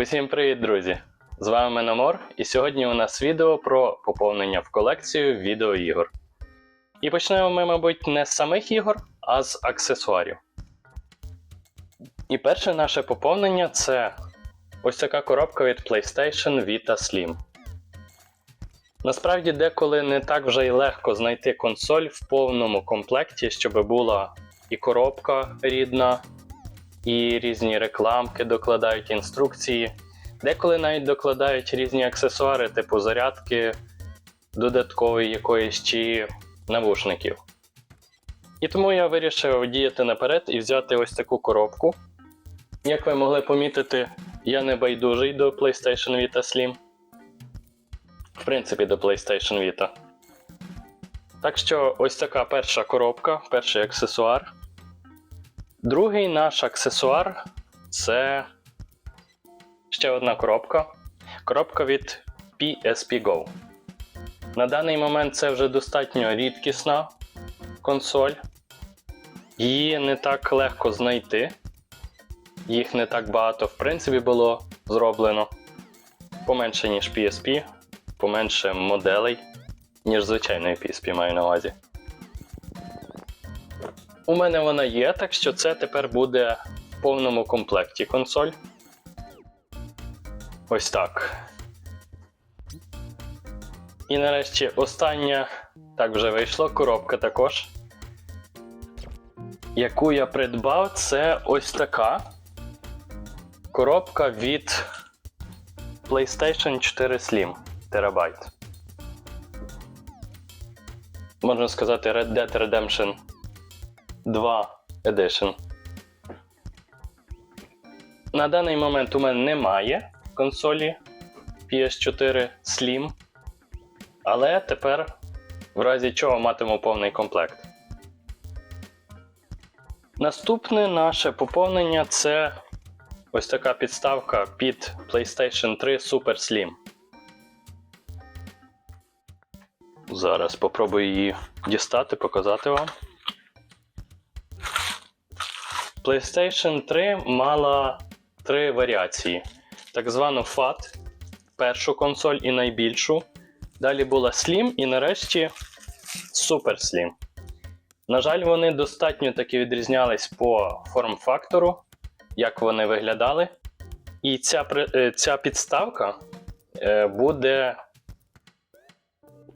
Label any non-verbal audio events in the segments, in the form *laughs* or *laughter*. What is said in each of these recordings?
Усім привіт, друзі! З вами Меномор, і сьогодні у нас відео про поповнення в колекцію відеоігор. І почнемо ми, мабуть, не з самих ігор, а з аксесуарів. І перше наше поповнення це ось така коробка від PlayStation Vita Slim. Насправді, деколи не так вже й легко знайти консоль в повному комплекті, щоб була і коробка рідна, і різні рекламки докладають інструкції. Деколи навіть докладають різні аксесуари, типу зарядки додаткової якоїсь чи навушників. І тому я вирішив діяти наперед і взяти ось таку коробку. Як ви могли помітити, я не байдужий до PlayStation Vita Slim. В принципі, до PlayStation Vita. Так що ось така перша коробка, перший аксесуар. Другий наш аксесуар це ще одна коробка. Коробка від PSP Go. На даний момент це вже достатньо рідкісна консоль. Її не так легко знайти. Їх не так багато, в принципі, було зроблено. Поменше, ніж PSP, поменше моделей, ніж звичайної PSP маю на увазі. У мене вона є, так що це тепер буде в повному комплекті консоль. Ось так. І нарешті остання, так вже вийшло, коробка також. Яку я придбав, це ось така коробка від PlayStation 4 Slim терабайт. Можна сказати Red Dead Redemption 2 Edition. На даний момент у мене немає консолі PS4 Slim, але тепер, в разі чого, матиму повний комплект. Наступне наше поповнення це ось така підставка під PlayStation 3 Super Slim. Зараз попробую її дістати, показати вам. PlayStation 3 мала три варіації: так звану FAT, першу консоль і найбільшу. Далі була Slim і нарешті Super Slim. На жаль, вони достатньо таки відрізнялись по форм-фактору, як вони виглядали. І ця, е, ця підставка е, буде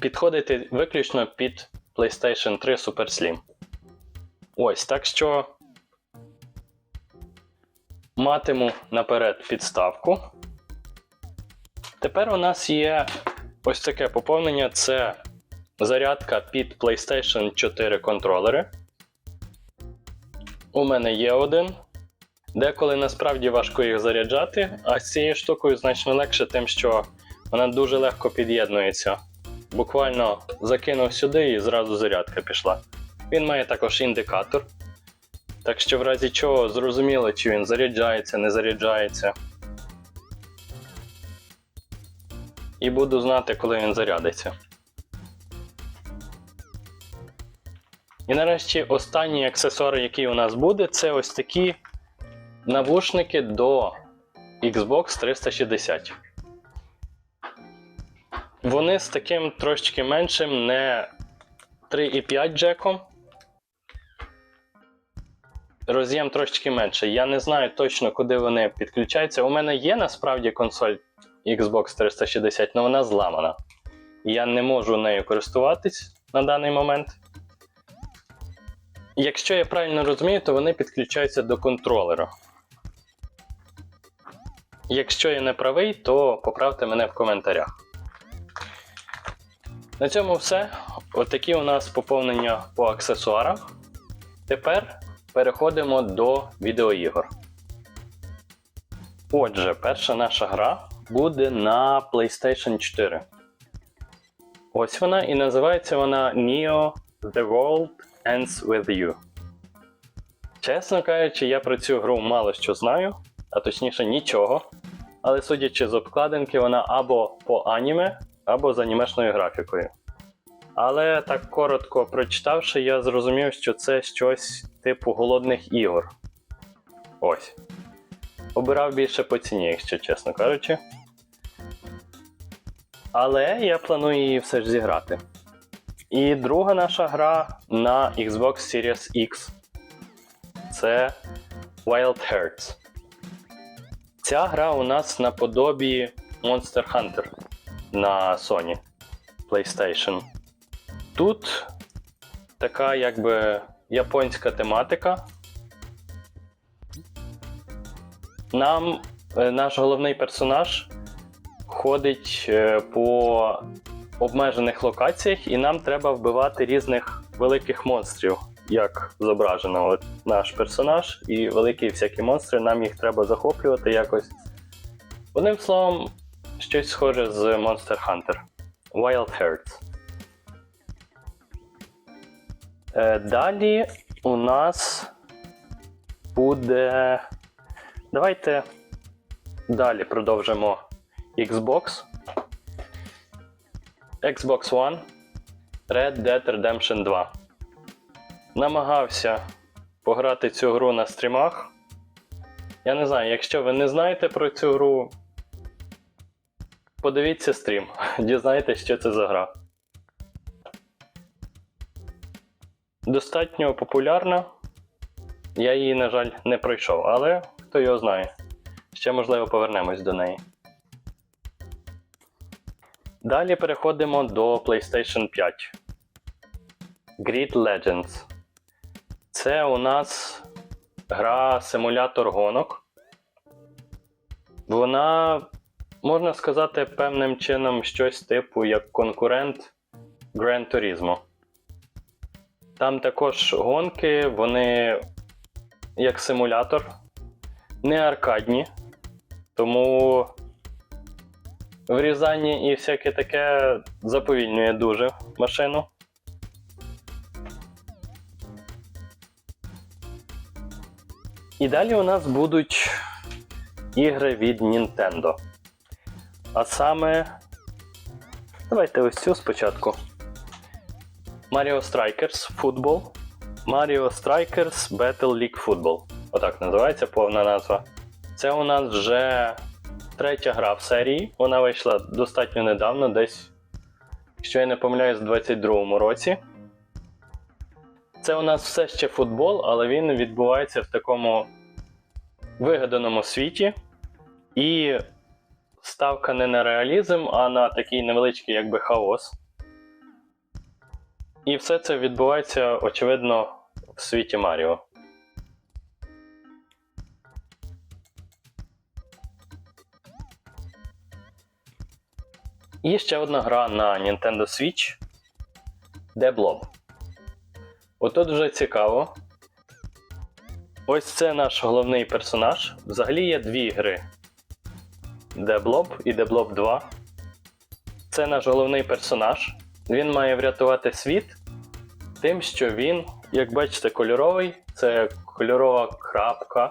підходити виключно під PlayStation 3 Super Slim. Ось, так що матиму наперед підставку. Тепер у нас є ось таке поповнення: це зарядка під PlayStation 4 контролери. У мене є один. Деколи насправді важко їх заряджати, а з цією штукою значно легше, тим, що вона дуже легко під'єднується. Буквально закинув сюди і зразу зарядка пішла. Він має також індикатор. Так що, в разі чого, зрозуміло, чи він заряджається, не заряджається. І буду знати, коли він зарядиться. І нарешті останній аксесуар, який у нас буде, це ось такі навушники до Xbox 360. Вони з таким трошечки меншим, не 3,5 джеком. Роз'єм трошечки менше. Я не знаю точно, куди вони підключаються. У мене є насправді консоль Xbox 360, але вона зламана. Я не можу нею користуватись на даний момент. Якщо я правильно розумію, то вони підключаються до контролера. Якщо я не правий, то поправте мене в коментарях. На цьому все. Отакі у нас поповнення по аксесуарах. Тепер переходимо до відеоігор. Отже, перша наша гра буде на PlayStation 4. Ось вона і називається вона Neo The World Ends With You. Чесно кажучи, я про цю гру мало що знаю, а точніше нічого. Але судячи з обкладинки, вона або по аніме, або з анімешною графікою. Але так коротко прочитавши, я зрозумів, що це щось типу голодних ігор. Ось. обирав більше по ціні, якщо чесно кажучи. Але я планую її все ж зіграти. І друга наша гра на Xbox Series X це Wild Hearts. Ця гра у нас наподобі Monster Hunter на Sony PlayStation. Тут така якби японська тематика. Нам е, наш головний персонаж ходить е, по обмежених локаціях, і нам треба вбивати різних великих монстрів, як зображено от наш персонаж, і великі всякі монстри, нам їх треба захоплювати якось. Одним словом, щось схоже з Monster Hunter. Wild Hearts. Далі у нас буде. Давайте далі продовжимо Xbox. Xbox One Red Dead Redemption 2. Намагався пограти цю гру на стрімах. Я не знаю, якщо ви не знаєте про цю гру, подивіться стрім, *laughs* дізнайтесь, що це за гра. Достатньо популярна. Я її, на жаль, не пройшов, але хто його знає. Ще, можливо, повернемось до неї. Далі переходимо до PlayStation 5. Grid Legends. Це у нас гра симулятор гонок. Вона, можна сказати, певним чином щось типу як конкурент Gran Turismo. Там також гонки, вони як симулятор, не аркадні, тому врізання і всяке таке заповільнює дуже машину. І далі у нас будуть ігри від Nintendo. А саме. Давайте ось цю спочатку. Mario Strikers Football. Mario Strikers Battle League Football. Отак називається повна назва. Це у нас вже третя гра в серії. Вона вийшла достатньо недавно, десь, якщо я не помиляюсь, в 22-му році. Це у нас все ще футбол, але він відбувається в такому вигаданому світі. І ставка не на реалізм, а на такий невеличкий якби хаос. І все це відбувається, очевидно, в світі Маріо. І ще одна гра на Nintendo Switch The Blob. Отут вже цікаво. Ось це наш головний персонаж. Взагалі є дві гри: The Blob і The Blob 2. Це наш головний персонаж. Він має врятувати світ тим, що він, як бачите, кольоровий, це кольорова крапка.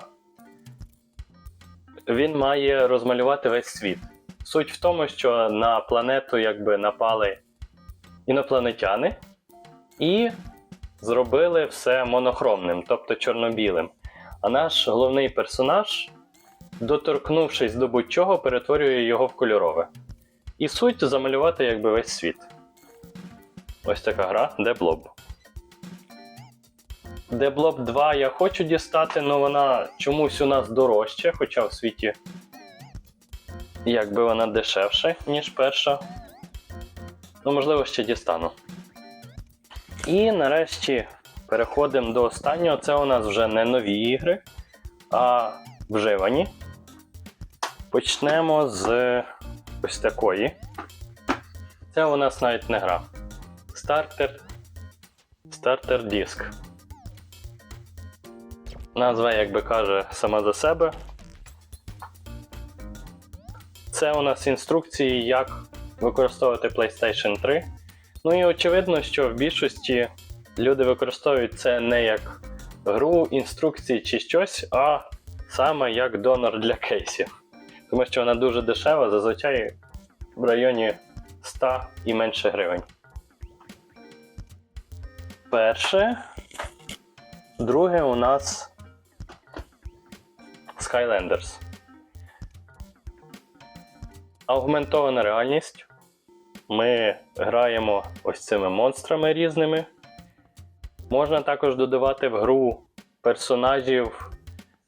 Він має розмалювати весь світ. Суть в тому, що на планету якби напали інопланетяни і зробили все монохромним, тобто чорно-білим. А наш головний персонаж, доторкнувшись до будь-чого, перетворює його в кольорове. І суть замалювати якби весь світ. Ось така гра The Blob. Blob 2 я хочу дістати, але вона чомусь у нас дорожча, хоча в світі якби вона дешевша, ніж перша. Ну, можливо, ще дістану. І нарешті переходимо до останнього. Це у нас вже не нові ігри, а вживані. Почнемо з ось такої. Це у нас навіть не гра. Стартер. Стартер диск. Назва, як би каже, сама за себе. Це у нас інструкції, як використовувати PlayStation 3. Ну і очевидно, що в більшості люди використовують це не як гру, інструкції чи щось, а саме як донор для кейсів. Тому що вона дуже дешева, зазвичай в районі 100 і менше гривень. Перше. Друге у нас Skylanders. Аугментована реальність. Ми граємо ось цими монстрами різними. Можна також додавати в гру персонажів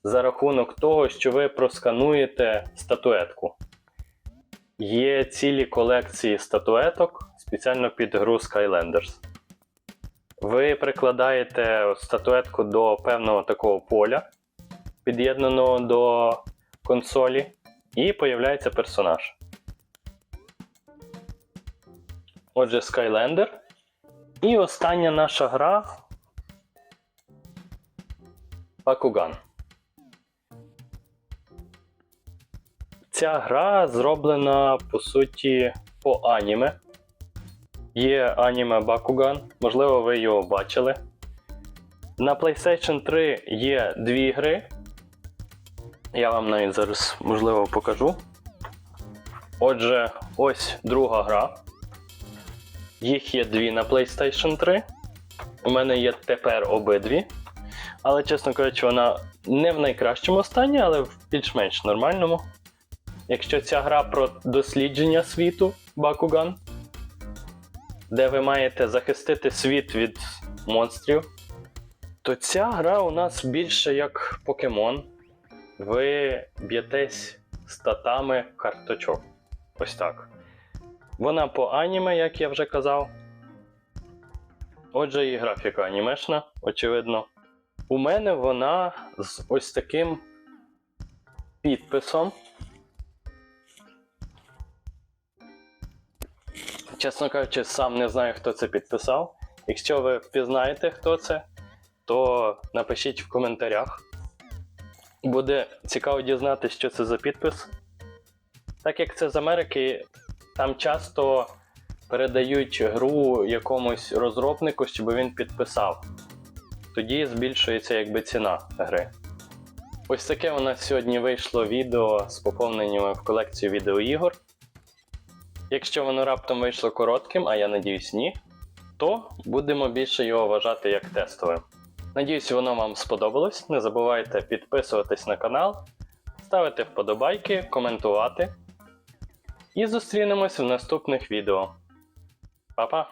за рахунок того, що ви проскануєте статуетку. Є цілі колекції статуеток спеціально під гру Skylanders. Ви прикладаєте статуетку до певного такого поля, під'єднаного до консолі, і появляється персонаж. Отже, Skylander. І остання наша гра Bakugan. Ця гра зроблена по суті по аніме. Є аніме Bakugan, можливо, ви його бачили. На PlayStation 3 є дві гри. Я вам навіть зараз можливо покажу. Отже, ось друга гра. Їх є дві на PlayStation 3. У мене є тепер обидві. Але, чесно кажучи, вона не в найкращому стані, але в більш-менш нормальному. Якщо ця гра про дослідження світу Бакуган, де ви маєте захистити світ від монстрів, то ця гра у нас більше як покемон. Ви б'єтесь статами карточок. Ось так. Вона по аніме, як я вже казав. Отже, і графіка анімешна, очевидно. У мене вона з ось таким підписом. Чесно кажучи, сам не знаю, хто це підписав. Якщо ви впізнаєте, хто це, то напишіть в коментарях. Буде цікаво дізнатися, що це за підпис. Так як це з Америки, там часто передають гру якомусь розробнику, щоб він підписав. Тоді збільшується якби ціна гри. Ось таке у нас сьогодні вийшло відео з поповненнями в колекцію відеоігор. Якщо воно раптом вийшло коротким, а я надіюсь ні, то будемо більше його вважати як тестовим. Надіюсь, воно вам сподобалось. Не забувайте підписуватись на канал, ставити вподобайки, коментувати. І зустрінемось в наступних відео. Па-па!